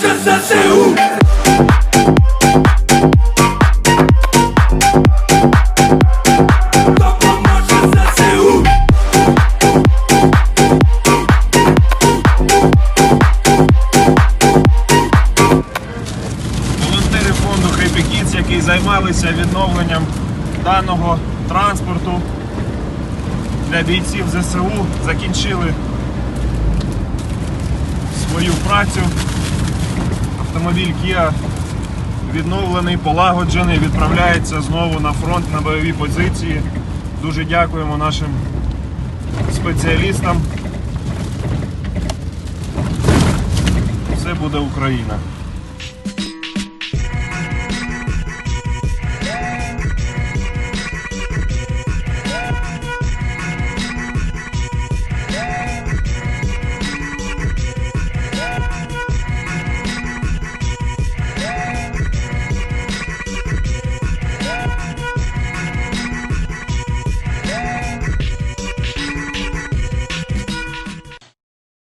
Допоможе ЗСУ! волонтери фонду Kids, які займалися відновленням даного транспорту для бійців ЗСУ, закінчили свою працю. Автомобіль Kia відновлений, полагоджений, відправляється знову на фронт на бойові позиції. Дуже дякуємо нашим спеціалістам. Все буде Україна.